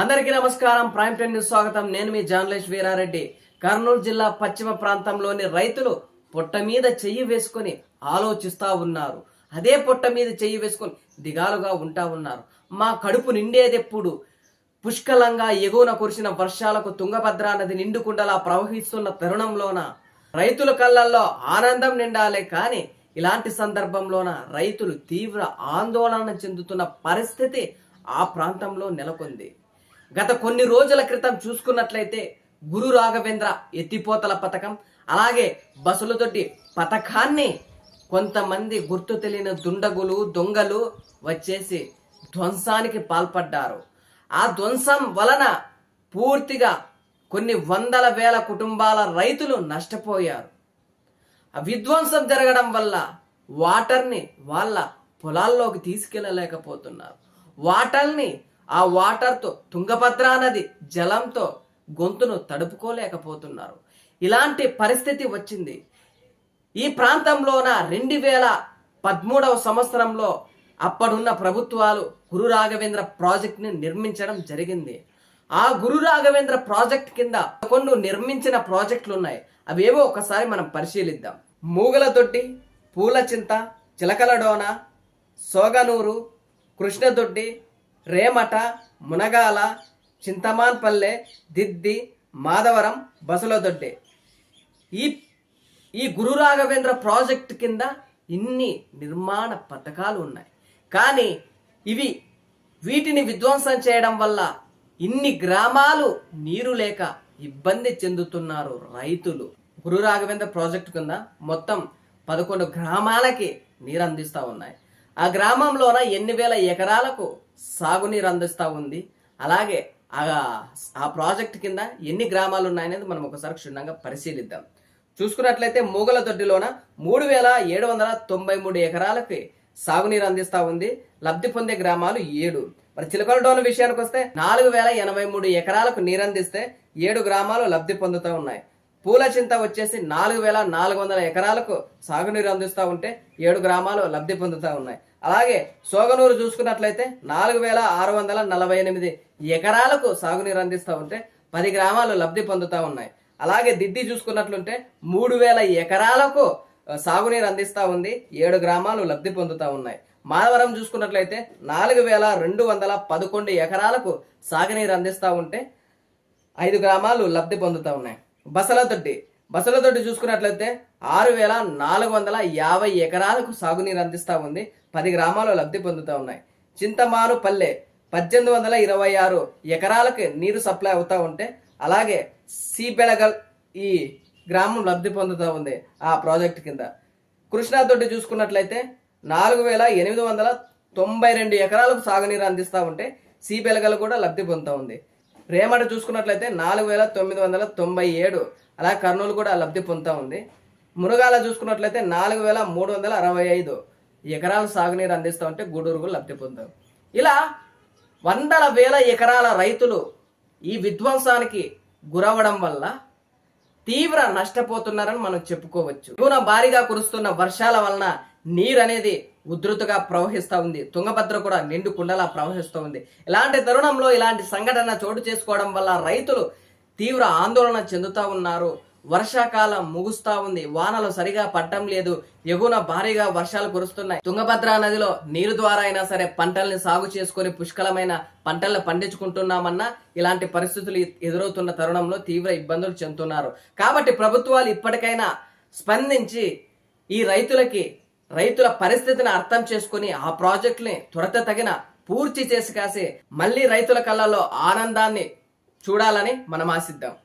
అందరికీ నమస్కారం. Prime ten news స్వాగతం. నేను మీ జాన్లేష్ వీరారెడ్డి. కర్నూలు జిల్లా పశ్చిమ ప్రాంతంలోని రైతులు పొట్ట మీద చెయ్యి వేసుకొని ఆలోచిస్తా ఉన్నారు. అదే పొట్ట మీద చెయ్యి వేసుకొని దిగాలుగా ఉంటా ఉన్నారు. మా కడుపు నిండేదెప్పుడు? పుష్కలంగా ఎగువన కురిసిన వర్షాలకు తుంగభద్రా నది నిండుకుండలా ప్రవహిస్తున్న తరుణంలోన రైతుల కళ్ళల్లో ఆనందం నిండాలే కానీ ఇలాంటి సందర్భంలోన రైతులు తీవ్ర ఆందోళన చెందుతున్న పరిస్థితి ఆ ప్రాంతంలో నెలకొంది. గత కొన్ని రోజుల క్రితం చూసుకున్నట్లయితే గురు రాఘవేంద్ర ఎత్తిపోతల పథకం అలాగే బస్సులతోటి పథకాన్ని కొంతమంది గుర్తు తెలియని దుండగులు దొంగలు వచ్చేసి ధ్వంసానికి పాల్పడ్డారు. ఆ ధ్వంసం వలన పూర్తిగా కొన్ని వందల వేల కుటుంబాల రైతులు నష్టపోయారు. ఆ విధ్వంసం జరగడం వల్ల వాటర్ని వాళ్ళ పొలాల్లోకి తీసుకెళ్ళలేకపోతున్నారు. వాటర్ని ఆ వాటర్తో తుంగభద్రా నది జలంతో గొంతును తడుపుకోలేకపోతున్నారు. ఇలాంటి పరిస్థితి వచ్చింది. ఈ ప్రాంతంలోన రెండు వేల పదమూడవ సంవత్సరంలో అప్పుడున్న ప్రభుత్వాలు గురు రాఘవేంద్ర ప్రాజెక్ట్ని నిర్మించడం జరిగింది. ఆ గురు రాఘవేంద్ర ప్రాజెక్ట్ కింద కొన్ని నిర్మించిన ప్రాజెక్టులు ఉన్నాయి అవేవో ఒకసారి మనం పరిశీలిద్దాం. మూగల దొడ్డి పూల చింత చిలకలడోన సోగనూరు కృష్ణదొడ్డి రేమట మునగాల చింతమాన్పల్లె దిద్ది మాధవరం బసలదొడ్డే. ఈ ఈ గురు రాఘవేంద్ర ప్రాజెక్ట్ కింద ఇన్ని నిర్మాణ పథకాలు ఉన్నాయి. కానీ ఇవి వీటిని విధ్వంసం చేయడం వల్ల ఇన్ని గ్రామాలు నీరు లేక ఇబ్బంది చెందుతున్నారు రైతులు. గురు రాఘవేంద్ర ప్రాజెక్టు కింద మొత్తం పదకొండు గ్రామాలకి నీరు అందిస్తూ ఉన్నాయి. ఆ గ్రామంలోన ఎన్ని వేల ఎకరాలకు సాగునీరు అందిస్తూ ఉంది. అలాగే ఆ ఆ ప్రాజెక్ట్ కింద ఎన్ని గ్రామాలు ఉన్నాయనేది మనం ఒకసారి క్షుణ్ణంగా పరిశీలిద్దాం. చూసుకున్నట్లయితే మూగల దొడ్డిలోన మూడు వేల ఏడు వందల తొంభై మూడు ఎకరాలకి సాగునీరు అందిస్తూ ఉంది. లబ్ధి పొందే గ్రామాలు ఏడు. మరి చిలకలడోన్ విషయానికి వస్తే నాలుగు వేల ఎనభై మూడు ఎకరాలకు నీరు అందిస్తే ఏడు గ్రామాలు లబ్ధి పొందుతూ ఉన్నాయి. పూల చింత వచ్చేసి నాలుగు వేల నాలుగు వందల ఎకరాలకు సాగునీరు అందిస్తూ ఉంటే ఏడు గ్రామాలు లబ్ధి పొందుతూ ఉన్నాయి. అలాగే సోగనూరు చూసుకున్నట్లయితే నాలుగు వేల ఆరు వందల నలభై ఎనిమిది ఎకరాలకు సాగునీరు అందిస్తూ ఉంటే పది గ్రామాలు లబ్ధి పొందుతూ ఉన్నాయి. అలాగే దిద్ది చూసుకున్నట్లుంటే మూడు వేల ఎకరాలకు సాగునీరు అందిస్తూ ఉంది ఏడు గ్రామాలు లబ్ధి పొందుతూ ఉన్నాయి. మాధవరం చూసుకున్నట్లయితే నాలుగు వేల రెండు వందల పదకొండు ఎకరాలకు సాగునీరు అందిస్తూ ఉంటే ఐదు గ్రామాలు లబ్ధి పొందుతూ ఉన్నాయి. బసలదొడ్డి బసలదొడ్డి చూసుకున్నట్లయితే ఆరు వేల నాలుగు వందల యాభై ఎకరాలకు సాగునీరు అందిస్తూ ఉంది. పది గ్రామాలు లబ్ధి పొందుతూ ఉన్నాయి. చింతమాను పల్లె పద్దెనిమిది వందల ఇరవై ఆరు ఎకరాలకు నీరు సప్లై అవుతూ ఉంటే అలాగే సీబెళగల్ ఈ గ్రామం లబ్ధి పొందుతూ ఉంది ఆ ప్రాజెక్ట్ కింద. కృష్ణాతొట్టి చూసుకున్నట్లయితే నాలుగు వేల ఎనిమిది వందల తొంభై రెండు ఎకరాలకు సాగునీరు అందిస్తూ ఉంటే సీబెలగలు కూడా లబ్ధి పొందుతూ ఉంది. రేమట చూసుకున్నట్లయితే నాలుగు వేల తొమ్మిది వందల తొంభై ఏడు. అలా కర్నూలు కూడా లబ్ధి పొందుతూ ఉంది. మునగాల చూసుకున్నట్లయితే నాలుగు వేల మూడు వందల అరవై ఐదు. ఎకరాల సాగునీరు అందిస్తూ ఉంటే గూడూరు లబ్ధి పొందాం ఇలా వందల వేల ఎకరాల రైతులు ఈ విధ్వంసానికి గురవడం వల్ల తీవ్ర నష్టపోతున్నారని మనం చెప్పుకోవచ్చు. దిగువన భారీగా కురుస్తున్న వర్షాల వలన నీరు అనేది ఉధృతగా ప్రవహిస్తూ ఉంది. తుంగభద్ర కూడా నిండు కుండలా ప్రవహిస్తూ ఉంది. ఇలాంటి తరుణంలో ఇలాంటి సంఘటన చోటు చేసుకోవడం వల్ల రైతులు తీవ్ర ఆందోళన చెందుతూ ఉన్నారు. వర్షాకాలం ముగుస్తా ఉంది. వానలు సరిగా పట్టం లేదు. ఎగున భారీగా వర్షాలు కురుస్తున్నాయి. తుంగభద్రా నదిలో నీరు ద్వారా అయినా సరే పంటల్ని సాగు చేసుకొని పుష్కలమైన పంటలను పండించుకుంటున్నామన్నా ఇలాంటి పరిస్థితులు ఎదురవుతున్న తరుణంలో తీవ్ర ఇబ్బందులు చెందుతున్నారు. కాబట్టి ప్రభుత్వాలు ఇప్పటికైనా స్పందించి ఈ రైతులకి రైతుల పరిస్థితిని అర్థం చేసుకుని ఆ ప్రాజెక్టుని త్వరత తగిన పూర్తి చేసి కాసి మళ్ళీ రైతుల కళ్ళలో ఆనందాన్ని చూడాలని మనం ఆశిద్దాం.